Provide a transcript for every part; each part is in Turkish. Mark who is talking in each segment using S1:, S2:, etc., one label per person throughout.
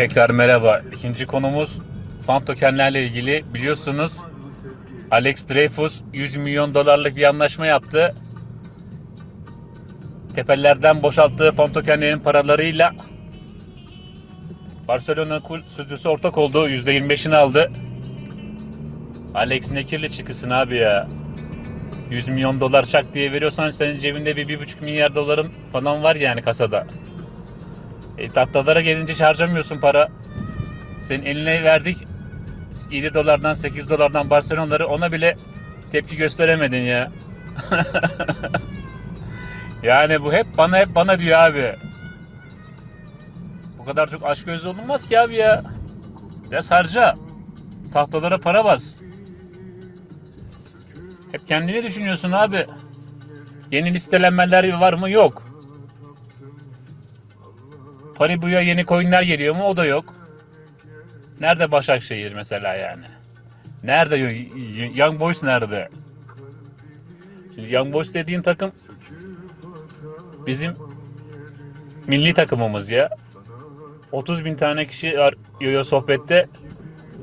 S1: Tekrar merhaba. İkinci konumuz fan tokenlerle ilgili. Biliyorsunuz Alex Dreyfus 100 milyon dolarlık bir anlaşma yaptı. Tepelerden boşalttığı fan tokenlerin paralarıyla Barcelona stüdyosu ortak oldu. %25'ini aldı. Alex ne kirli çıkısın abi ya. 100 milyon dolar çak diye veriyorsan senin cebinde bir 1,5 milyar doların falan var yani kasada. E, tatlılara gelince hiç harcamıyorsun para. Senin eline verdik 7 dolardan 8 dolardan Barcelona'ları ona bile tepki gösteremedin ya. yani bu hep bana hep bana diyor abi. Bu kadar çok aşk gözlü olunmaz ki abi ya. Biraz harca. Tahtalara para bas. Hep kendini düşünüyorsun abi. Yeni listelenmeler var mı? Yok. Paribu'ya yeni coinler geliyor mu? O da yok. Nerede Başakşehir mesela yani? Nerede Young Boys nerede? Şimdi Young Boys dediğin takım bizim milli takımımız ya. 30 bin tane kişi var yo sohbette.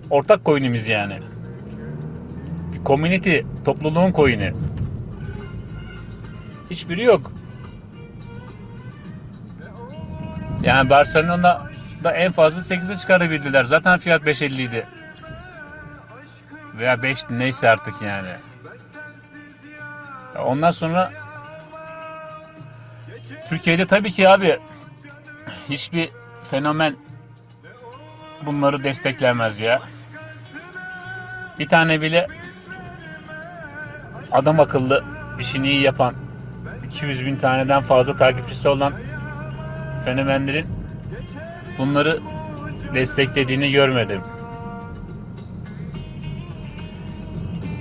S1: Ortak coin'imiz yani. Community, topluluğun coin'i. Hiçbiri yok. Yani Barcelona'da en fazla 8'e çıkarabildiler. Zaten fiyat 5.50 idi. Veya 5 neyse artık yani. Ya Ondan sonra Türkiye'de tabii ki abi hiçbir fenomen bunları desteklemez ya. Bir tane bile adam akıllı işini iyi yapan 200 bin taneden fazla takipçisi olan fenomenlerin bunları desteklediğini görmedim.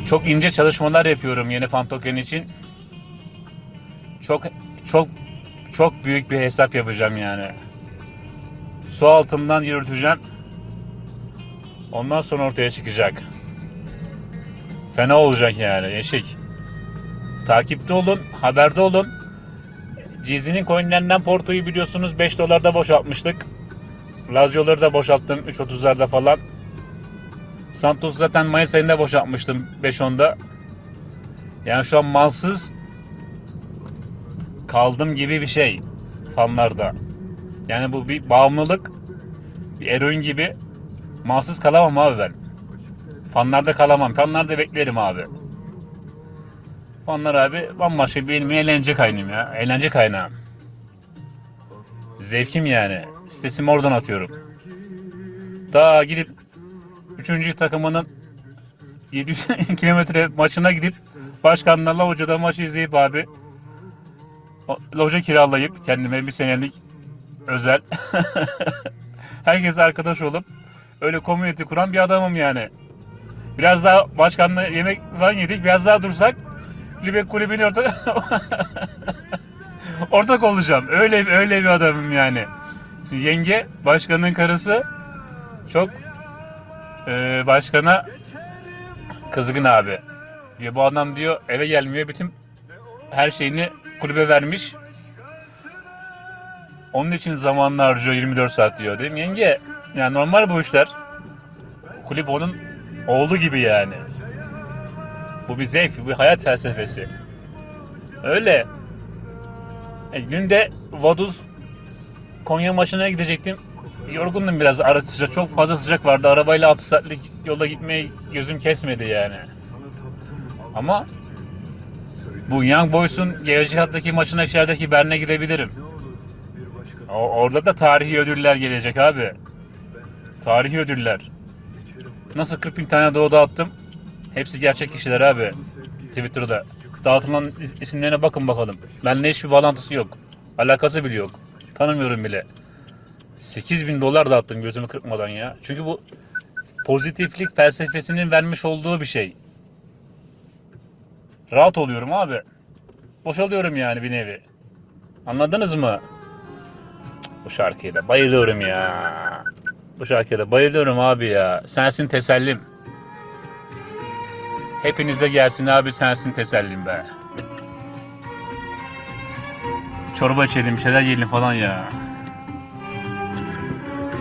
S1: Çok ince çalışmalar yapıyorum yeni fan token için. Çok çok çok büyük bir hesap yapacağım yani. Su altından yürüteceğim. Ondan sonra ortaya çıkacak. Fena olacak yani eşik. Takipte olun, haberde olun. Cizi'nin coinlerinden Porto'yu biliyorsunuz 5 dolarda boşaltmıştık. Lazio'ları da boşalttım 3.30'larda falan. Santos zaten Mayıs ayında boşaltmıştım 5.10'da. Yani şu an malsız kaldım gibi bir şey fanlarda. Yani bu bir bağımlılık. Bir eroin gibi. Malsız kalamam abi ben. Fanlarda kalamam. Fanlarda beklerim abi. Fanlar abi bambaşka benim eğlence kaynağım ya. Eğlence kaynağım. Zevkim yani. Sesimi oradan atıyorum. Daha gidip 3. takımının 700 kilometre maçına gidip başkanlarla hocada maçı izleyip abi loca kiralayıp kendime bir senelik özel herkes arkadaş olup öyle community kuran bir adamım yani. Biraz daha başkanla yemek falan yedik. Biraz daha dursak Libek kulübüne ortak ortak olacağım. Öyle öyle bir adamım yani. Şimdi yenge başkanın karısı çok e, başkana kızgın abi. Diyor bu adam diyor eve gelmiyor. Bütün her şeyini kulübe vermiş. Onun için zamanını harcıyor 24 saat diyor. Dedim yenge yani normal bu işler. Kulüp onun oğlu gibi yani. Bu bir zevk, bir hayat felsefesi. Öyle. E, dün de Vaduz Konya maçına gidecektim. Yorgundum biraz ara sıcak. Çok fazla sıcak vardı. Arabayla 6 saatlik yola gitmeye gözüm kesmedi yani. Ama bu Young Boys'un gelecek haftaki maçına içerideki Bern'e gidebilirim. O- orada da tarihi ödüller gelecek abi. Tarihi ödüller. Nasıl 40 bin tane doğu dağıttım. Hepsi gerçek kişiler abi. Twitter'da. Dağıtılan is- isimlerine bakın bakalım. Benimle hiçbir bağlantısı yok. Alakası bile yok. Tanımıyorum bile. 8 bin dolar dağıttım gözümü kırpmadan ya. Çünkü bu pozitiflik felsefesinin vermiş olduğu bir şey. Rahat oluyorum abi. Boşalıyorum yani bir nevi. Anladınız mı? Bu şarkıya da bayılıyorum ya. Bu şarkıya da bayılıyorum abi ya. Sensin tesellim. Hepinize gelsin abi sensin tesellim be. Çorba içelim şeyler yiyelim falan ya.